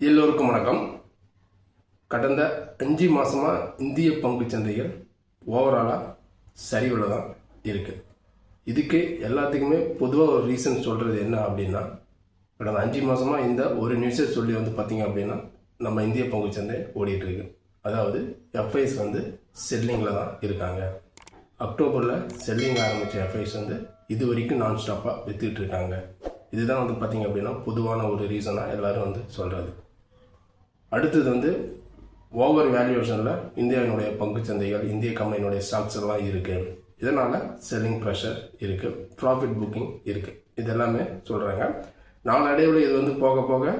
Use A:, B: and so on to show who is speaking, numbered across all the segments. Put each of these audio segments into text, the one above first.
A: எல்லோருக்கும் வணக்கம். கடந்த அஞ்சு மாதமாக இந்திய பங்குச் சந்தைகள் ஓவராலாக சரிவில் தான் இருக்குது இதுக்கு எல்லாத்துக்குமே பொதுவாக ஒரு ரீசன் சொல்கிறது என்ன அப்படின்னா கடந்த அஞ்சு மாதமாக இந்த ஒரு நியூஸை சொல்லி வந்து பார்த்திங்க அப்படின்னா நம்ம இந்திய பங்குச் சந்தை ஓடிட்டுருக்கு அதாவது எஃப்ஐஸ் வந்து செல்லிங்கில் தான் இருக்காங்க. அக்டோபரில் செல்லிங் ஆரம்பித்த எஃப்ஐஸ் வந்து இது வரைக்கும் நான் ஸ்டாப்பாக வித்துட்டு இருக்காங்க. இதுதான் வந்து பார்த்திங்க அப்படின்னா பொதுவான ஒரு ரீசனாக எல்லாரும் வந்து சொல்கிறது அடுத்தது வந்து ஓவர் வேல்யூவேஷனில் இந்தியாவினுடைய பங்குச் சந்தைகள் இந்திய கம்பெனியுடைய ஸ்டாக்ஸ் எல்லாம் இருக்குது இதனால் செல்லிங் ப்ரெஷர் இருக்குது ப்ராஃபிட் புக்கிங் இருக்குது இது எல்லாமே சொல்கிறாங்க நாளடைவில் இது வந்து போக போக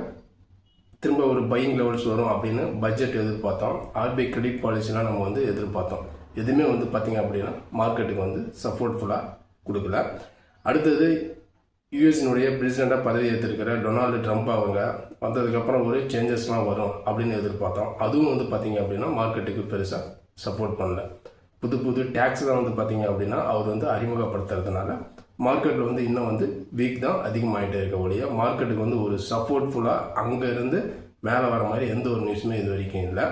A: திரும்ப ஒரு பையிங் லெவல்ஸ் வரும் அப்படின்னு பட்ஜெட் எதிர்பார்த்தோம். ஆர்பிஐ கிரெடிட் பாலிசிலாம் நம்ம வந்து எதிர்பார்த்தோம். எதுவுமே வந்து பார்த்திங்க அப்படின்னா மார்க்கெட்டுக்கு வந்து சப்போர்ட்ஃபுல்லாக கொடுக்கல. அடுத்தது யூஎஸ்னுடைய பிரசிடெண்ட்டாக பதவி ஏற்றிருக்கிற டொனால்டு ட்ரம்ப் அவங்க வந்ததுக்கப்புறம் ஒரு சேஞ்சஸ்லாம் வரும் அப்படின்னு எதிர்பார்த்தோம். அதுவும் வந்து பார்த்திங்க அப்படின்னா மார்க்கெட்டுக்கு பெருசாக சப்போர்ட் பண்ணல. புது புது டேக்ஸ் தான் வந்து பார்த்தீங்க அப்படின்னா அவர் வந்து அறிமுகப்படுத்துறதுனால மார்க்கெட்டில் வந்து இன்னும் வந்து வீக் தான் அதிகமாகிட்டே இருக்க ஒழிய மார்க்கெட்டுக்கு வந்து ஒரு சப்போர்ட்ஃபுல்லாக அங்கேருந்து மேலே வர மாதிரி எந்த ஒரு நியூஸுமே இது வரைக்கும் இல்லை.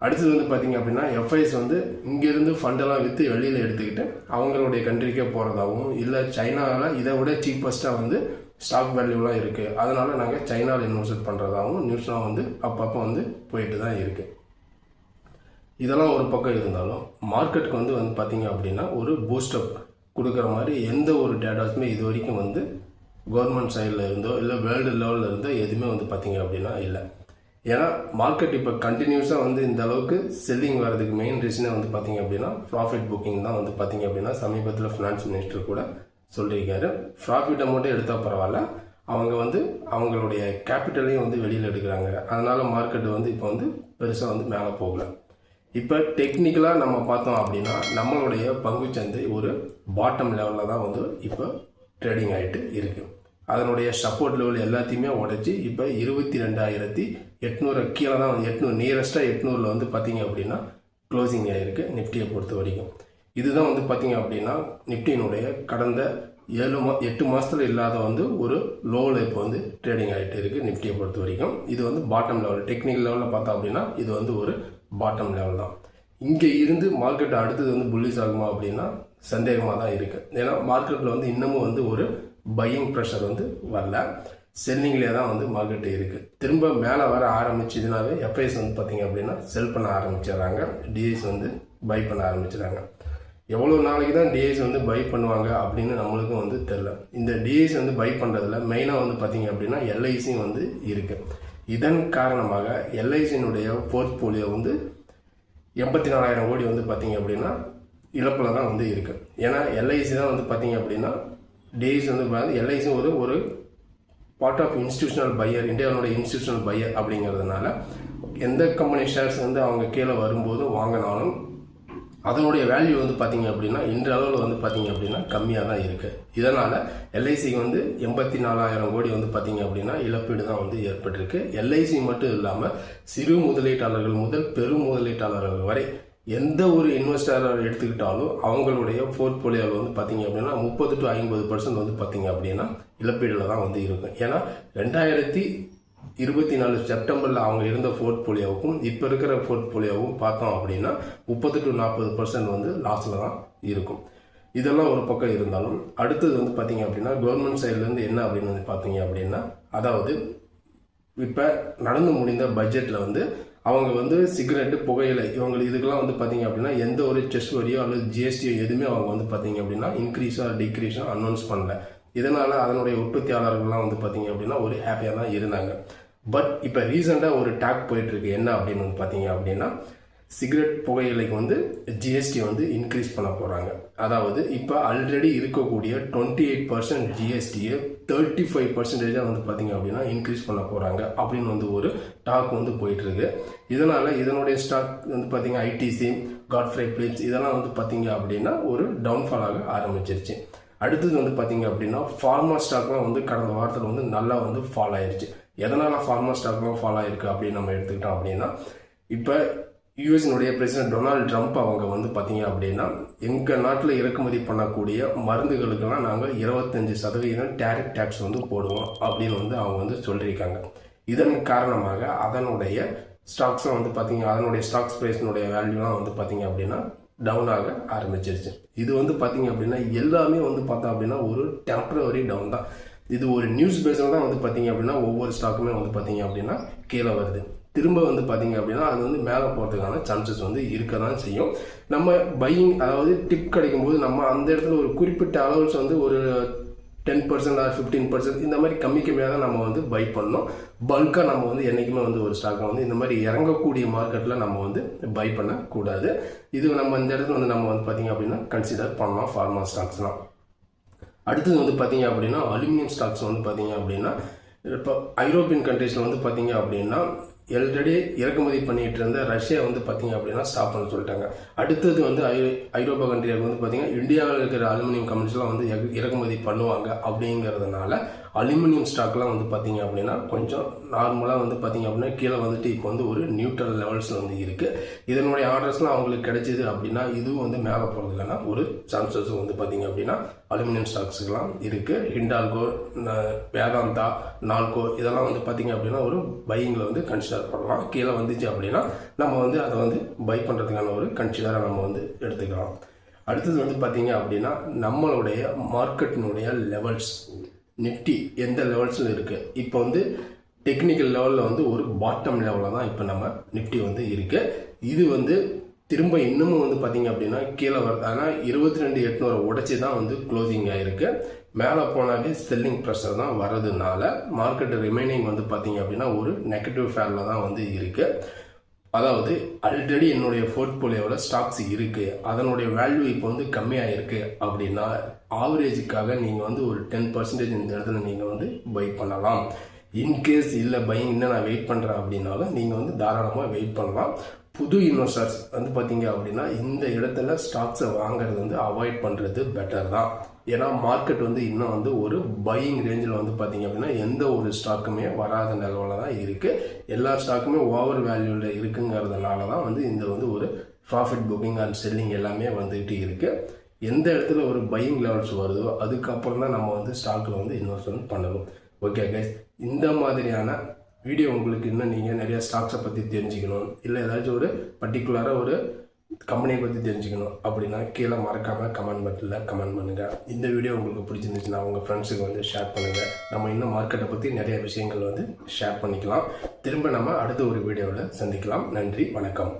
A: அடுத்தது வந்து பார்த்தீங்க அப்படின்னா எஃப்ஐஸ் வந்து இங்கேருந்து ஃபண்டெல்லாம் விற்று வெளியில் எடுத்துக்கிட்டு அவங்களுடைய கண்ட்ரிக்கே போகிறதாகவும் இல்லை சைனாவில் இதை விட சீப்பஸ்ட்டாக வந்து ஸ்டாக் வேல்யூலாம் இருக்குது அதனால் நாங்கள் சைனாவில் இன்வெஸ்ட் பண்ணுறதாகவும் நியூஸ்லாம் வந்து அப்பப்போ வந்து போயிட்டு தான் இருக்குது இதெல்லாம் ஒரு பக்கம் இருந்தாலும் மார்க்கெட்டுக்கு வந்து வந்து பார்த்தீங்க அப்படின்னா ஒரு பூஸ்டப் கொடுக்குற மாதிரி எந்த ஒரு டேட்டாஸுமே இது வரைக்கும் வந்து கவர்மெண்ட் சைடில் இருந்தோ இல்லை வேர்ல்டு லெவலில் இருந்தோ எதுவுமே வந்து பார்த்தீங்க அப்படின்னா இல்லை. ஏன்னா மார்க்கெட் இப்போ கண்டினியூஸாக வந்து இந்த அளவுக்கு செல்லிங் வர்றதுக்கு மெயின் ரீசனே வந்து பார்த்தீங்க அப்படின்னா ப்ராஃபிட் புக்கிங் தான் வந்து பார்த்தீங்க அப்படின்னா சமீபத்தில் ஃபினான்ஸ் மினிஸ்டர் கூட சொல்லியிருக்காரு. ப்ராஃபிட்டை மட்டும் எடுத்தால் பரவாயில்ல. அவங்க வந்து அவங்களுடைய கேபிட்டலையும் வந்து வெளியில் எடுக்கிறாங்க. அதனால் மார்க்கெட் வந்து இப்போ வந்து பெருசாக வந்து மேலே போகல. இப்போ டெக்னிக்கலாக நம்ம பார்த்தோம் அப்படின்னா நம்மளுடைய பங்குச்சந்தை ஒரு பாட்டம் லெவலில் தான் வந்து இப்போ ட்ரேடிங் ஆகிட்டு இருக்குது அதனுடைய சப்போர்ட் லெவல் எல்லாத்தையுமே உடைச்சி இப்போ இருபத்தி ரெண்டாயிரத்தி எட்நூறு கீழே தான் எட்நூறு நியரஸ்ட்டாக எட்நூறில் வந்து பார்த்தீங்க அப்படின்னா க்ளோசிங் ஆகிருக்கு நிஃப்டியை பொறுத்த வரைக்கும். இதுதான் வந்து பார்த்தீங்க அப்படின்னா நிஃப்டியினுடைய கடந்த ஏழு மா எட்டு மாதத்தில் இல்லாத வந்து ஒரு லோவில் இப்போ வந்து ட்ரேடிங் ஆகிட்டு இருக்குது நிஃப்டியை பொறுத்த வரைக்கும். இது வந்து பாட்டம் லெவல் டெக்னிக்கல் லெவலில் பார்த்தோம் அப்படின்னா இது வந்து ஒரு பாட்டம் லெவல் தான். இங்கே இருந்து மார்க்கெட் அடுத்தது வந்து புல்லிஸ் ஆகுமா அப்படின்னா சந்தேகமாக தான் இருக்குது ஏன்னா மார்க்கெட்டில் வந்து இன்னமும் வந்து ஒரு பையிங் ப்ரெஷர் வந்து வரல. செல்லிங்லேயே தான் வந்து மார்க்கெட் இருக்குது திரும்ப மேலே வர ஆரம்பிச்சதுனாவே எஃப்ஐஎஸ் வந்து பார்த்திங்க அப்படின்னா செல் பண்ண ஆரம்பிச்சிடுறாங்க. டிஎஸ் வந்து பை பண்ண ஆரம்பிச்சிடுறாங்க. எவ்வளோ நாளைக்கு தான் டிஎஸ் வந்து பை பண்ணுவாங்க அப்படின்னு நம்மளுக்கும் வந்து தெரில இந்த டிஎஸ் வந்து பை பண்ணுறதுல மெயினாக வந்து பார்த்திங்க அப்படின்னா எல்ஐசியும் வந்து இருக்குது இதன் காரணமாக எல்ஐசியினுடைய போர்ட்ஃபோலியோ வந்து எண்பத்தி நாலாயிரம் கோடி வந்து பார்த்திங்க அப்படின்னா இழப்பில் தான் வந்து இருக்குது ஏன்னா எல்ஐசி தான் வந்து பார்த்திங்க அப்படின்னா டேஸ் வந்து எல்ஐசி ஒரு ஒரு பார்ட் ஆஃப் இன்ஸ்டியூஷனல் பையர் இந்தியாவோட இன்ஸ்டியூஷனல் பையர் அப்படிங்கிறதுனால எந்த கம்பெனி ஷேர்ஸ் வந்து அவங்க கீழே வரும்போது வாங்கினாலும் அதனுடைய வேல்யூ வந்து பார்த்தீங்க அப்படின்னா இன்றைய அளவில் வந்து பார்த்தீங்க அப்படின்னா கம்மியாக தான் இருக்குது இதனால் எல்ஐசிக்கு வந்து எண்பத்தி நாலாயிரம் கோடி வந்து பார்த்தீங்க அப்படின்னா இழப்பீடு தான் வந்து ஏற்பட்டிருக்கு. எல்ஐசி மட்டும் இல்லாமல் சிறு முதலீட்டாளர்கள் முதல் பெரும் முதலீட்டாளர்கள் வரை எந்த ஒரு இன்வெஸ்டராக எடுத்துக்கிட்டாலும் அவங்களுடைய போர்ட்ஃபோலியோவில் வந்து பார்த்தீங்க அப்படின்னா முப்பது டு ஐம்பது பர்சன்ட் வந்து பார்த்தீங்க அப்படின்னா இழப்பீடில் தான் வந்து இருக்கும். ஏன்னா ரெண்டாயிரத்தி இருபத்தி நாலு செப்டம்பரில் அவங்க இருந்த போர்ட்ஃபோலியோவுக்கும் இப்போ இருக்கிற போர்ட்ஃபோலியோவும் பார்த்தோம் அப்படின்னா முப்பது டு நாற்பது பர்சன்ட் வந்து லாஸில் தான் இருக்கும். இதெல்லாம் ஒரு பக்கம் இருந்தாலும் அடுத்தது வந்து பார்த்தீங்க அப்படின்னா கவர்மெண்ட் சைட்லேருந்து என்ன அப்படின்னு வந்து பார்த்தீங்க அப்படின்னா அதாவது இப்போ நடந்து முடிந்த பட்ஜெட்டில் வந்து அவங்க வந்து சிகரெட்டு புகையிலை இவங்களுக்கு இதுக்கெல்லாம் வந்து பார்த்தீங்க அப்படின்னா எந்த ஒரு செஸ் வரியோ அல்லது ஜிஎஸ்டியோ எதுவுமே அவங்க வந்து பார்த்தீங்க அப்படின்னா இன்க்ரீஸோ டிக்ரீஸோ அனௌன்ஸ் பண்ணல. இதனால் அதனுடைய உற்பத்தியாளர்கள்லாம் வந்து பார்த்தீங்க அப்படின்னா ஒரு ஹாப்பியாக தான் இருந்தாங்க. பட் இப்போ ரீசெண்டாக ஒரு டாக் போயிட்டுருக்கு என்ன அப்படின்னு வந்து பார்த்தீங்க அப்படின்னா சிகரெட் புகையிலைக்கு வந்து ஜிஎஸ்டி வந்து இன்க்ரீஸ் பண்ண போகிறாங்க அதாவது இப்போ ஆல்ரெடி இருக்கக்கூடிய டுவெண்ட்டி எயிட் பர்சன்ட் ஜிஎஸ்டியை தேர்ட்டி ஃபைவ் பர்சன்டேஜாக வந்து பார்த்தீங்க அப்படின்னா இன்க்ரீஸ் பண்ண போகிறாங்க அப்படின்னு வந்து ஒரு டாக் வந்து போயிட்டுருக்கு. இதனால் இதனுடைய ஸ்டாக் வந்து பார்த்திங்க ஐடிசி காட்ஃப்ரை பிலிப்ஸ் இதெல்லாம் வந்து பார்த்தீங்க அப்படின்னா ஒரு டவுன்ஃபாலாக ஆக ஆரம்பிச்சிருச்சு. அடுத்தது வந்து பார்த்தீங்க அப்படின்னா ஃபார்மா ஸ்டாக்லாம் வந்து கடந்த வாரத்தில் வந்து நல்லா வந்து ஃபால் ஆயிருச்சு. எதனால் ஃபார்மா ஸ்டாக்லாம் ஃபால் ஆயிருக்கு அப்படின்னு நம்ம எடுத்துக்கிட்டோம் அப்படின்னா இப்போ யூஎஸ்னுடைய பிரசிடென்ட் டொனால்டு ட்ரம்ப் அவங்க வந்து பார்த்தீங்க அப்படின்னா எங்கள் நாட்டில் இறக்குமதி பண்ணக்கூடிய மருந்துகளுக்கெல்லாம் நாங்கள் இருபத்தஞ்சி சதவீதம் டேரிஃப் டேக்ஸ் வந்து போடுவோம் அப்படின்னு வந்து அவங்க வந்து சொல்லியிருக்காங்க. இதன் காரணமாக அதனுடைய ஸ்டாக்ஸும் வந்து பார்த்தீங்க அதனுடைய ஸ்டாக்ஸ் ப்ரைஸினுடைய வேல்யூலாம் வந்து பார்த்தீங்க அப்படின்னா டவுன் ஆக ஆரம்பிச்சிருச்சு. இது வந்து பார்த்தீங்க அப்படின்னா எல்லாமே வந்து பார்த்தோம் அப்படின்னா ஒரு டெம்பரவரி டவுன் தான். இது ஒரு நியூஸ் பேஸில் தான் வந்து பார்த்தீங்க அப்படின்னா ஒவ்வொரு ஸ்டாக்குமே வந்து பார்த்தீங்க அப்படின்னா கீழே வருது. திரும்ப வந்து பார்த்தீங்க அப்படின்னா அது வந்து மேலே போகிறதுக்கான சான்சஸ் வந்து இருக்க தான் செய்யும். நம்ம பையிங் அதாவது டிப் கிடைக்கும்போது நம்ம அந்த இடத்துல ஒரு குறிப்பிட்ட அளவுஸ் வந்து ஒரு ten percent or fifteen percent இந்த மாதிரி கம்மி கம்மியாக தான் நம்ம வந்து பை பண்ணோம் பல்காக நம்ம வந்து என்றைக்குமே வந்து ஒரு ஸ்டாக்கை வந்து இந்த மாதிரி இறங்கக்கூடிய மார்க்கெட்டில் நம்ம வந்து பை பண்ணக்கூடாது. இது நம்ம இந்த இடத்துல வந்து நம்ம வந்து பார்த்திங்க அப்படின்னா கன்சிடர் பண்ணலாம் ஃபார்மா ஸ்டாக்ஸ்லாம் அடுத்தது வந்து பார்த்திங்க அப்படின்னா அலுமினியம் ஸ்டாக்ஸ் வந்து பார்த்திங்க அப்படின்னா இப்போ ஐரோப்பியன் கண்ட்ரீஸில் வந்து பார்த்திங்க அப்படின்னா ஆல்ரெடி இறக்குமதி பண்ணிட்டு இருந்த ரஷ்யா வந்து பார்த்தீங்க அப்படின்னா ஸ்டாப் பண்ண சொல்லிட்டாங்க. அடுத்தது வந்து ஐ ஐரோப்பா கண்ட்ரியாக வந்து பார்த்தீங்கன்னா இந்தியாவில் இருக்கிற அலுமினியம் கம்பெனிஸ்லாம் வந்து இறக்குமதி பண்ணுவாங்க அப்படிங்கிறதுனால அலுமினியம் ஸ்டாக்லாம் வந்து பார்த்தீங்க அப்படின்னா கொஞ்சம் நார்மலாக வந்து பார்த்தீங்க அப்படின்னா கீழே வந்துட்டு இப்போ வந்து ஒரு நியூட்ரல் லெவல்ஸில் வந்து இருக்குது இதனுடைய ஆர்டர்ஸ்லாம் அவங்களுக்கு கிடைச்சிது அப்படின்னா இதுவும் வந்து மேலே போகிறதுக்கான ஒரு சான்சஸ் வந்து பார்த்தீங்க அப்படின்னா அலுமினியம் ஸ்டாக்ஸுக்கெல்லாம் இருக்குது ஹிண்டால்கோ வேதாந்தா நால்கோ இதெல்லாம் வந்து பார்த்தீங்க அப்படின்னா ஒரு பையிங்கில் வந்து கன்சிடர் பண்ணலாம். கீழே வந்துச்சு அப்படின்னா நம்ம வந்து அதை வந்து பை பண்ணுறதுக்கான ஒரு கன்சிடராக நம்ம வந்து எடுத்துக்கலாம். அடுத்தது வந்து பார்த்தீங்க அப்படின்னா நம்மளுடைய மார்க்கெட்டினுடைய லெவல்ஸ் நிஃப்டி எந்த லெவல்ஸில் இருக்குது இப்போ வந்து டெக்னிக்கல் லெவலில் வந்து ஒரு பாட்டம் லெவலில் தான் இப்போ நம்ம நிஃப்டி வந்து இருக்குது இது வந்து திரும்ப இன்னமும் வந்து பார்த்தீங்க அப்படின்னா கீழே வருது ஆனால் இருபத்தி ரெண்டு எட்நூறு உடச்சி தான் வந்து க்ளோசிங் ஆகிருக்கு மேலே போனாவே செல்லிங் ப்ரெஷர் தான் வர்றதுனால மார்க்கெட் ரிமைனிங் வந்து பார்த்தீங்க அப்படின்னா ஒரு நெகட்டிவ் ஃபேரில் தான் வந்து இருக்குது அதாவது ஆல்ரெடி என்னுடைய போர்ட்போலியோவில் ஸ்டாக்ஸ் இருக்குது அதனுடைய வேல்யூ இப்போ வந்து கம்மியாக இருக்குது அப்படின்னா ஆவரேஜுக்காக நீங்கள் வந்து ஒரு டென் பர்சன்டேஜ் இந்த இடத்துல நீங்கள் வந்து பை பண்ணலாம். இன்கேஸ் இல்லை பை இன்னும் நான் வெயிட் பண்ணுறேன் அப்படின்னாலும் நீங்கள் வந்து தாராளமாக வெயிட் பண்ணலாம். புது இன்வெஸ்டர்ஸ் வந்து பார்த்தீங்க அப்படின்னா இந்த இடத்துல ஸ்டாக்ஸை வாங்குறது வந்து அவாய்ட் பண்ணுறது பெட்டர் தான். ஏன்னா மார்க்கெட் வந்து இன்னும் வந்து ஒரு பையிங் ரேஞ்சில் வந்து பார்த்தீங்க அப்படின்னா எந்த ஒரு ஸ்டாக்குமே வராத நிலவில் தான் இருக்குது எல்லா ஸ்டாக்குமே ஓவர் வேல்யூவில் இருக்குங்கிறதுனால தான் வந்து இந்த வந்து ஒரு ப்ராஃபிட் புக்கிங் அண்ட் செல்லிங் எல்லாமே வந்துக்கிட்டு இருக்குது எந்த இடத்துல ஒரு பையிங் லெவல்ஸ் வருதோ அதுக்கப்புறம் தான் நம்ம வந்து ஸ்டாக்கில் வந்து இன்வெஸ்ட்மெண்ட் பண்ணணும். ஓகே கைஸ் இந்த மாதிரியான வீடியோ உங்களுக்கு இன்னும் நீங்கள் நிறையா ஸ்டாக்ஸை பற்றி தெரிஞ்சுக்கணும். இல்லை ஏதாச்சும் ஒரு பர்டிகுலராக ஒரு கம்பெனியை பற்றி தெரிஞ்சுக்கணும் அப்படின்னா கீழே மறக்காமல் கமெண்ட் பட்டில் கமெண்ட் பண்ணுங்கள் இந்த வீடியோ உங்களுக்கு பிடிச்சிருந்துச்சுன்னா உங்கள் ஃப்ரெண்ட்ஸுக்கு வந்து ஷேர் பண்ணுங்கள் நம்ம இன்னும் மார்க்கெட்டை பற்றி நிறைய விஷயங்கள் வந்து ஷேர் பண்ணிக்கலாம். திரும்ப நம்ம அடுத்த ஒரு வீடியோவில் சந்திக்கலாம். நன்றி வணக்கம்.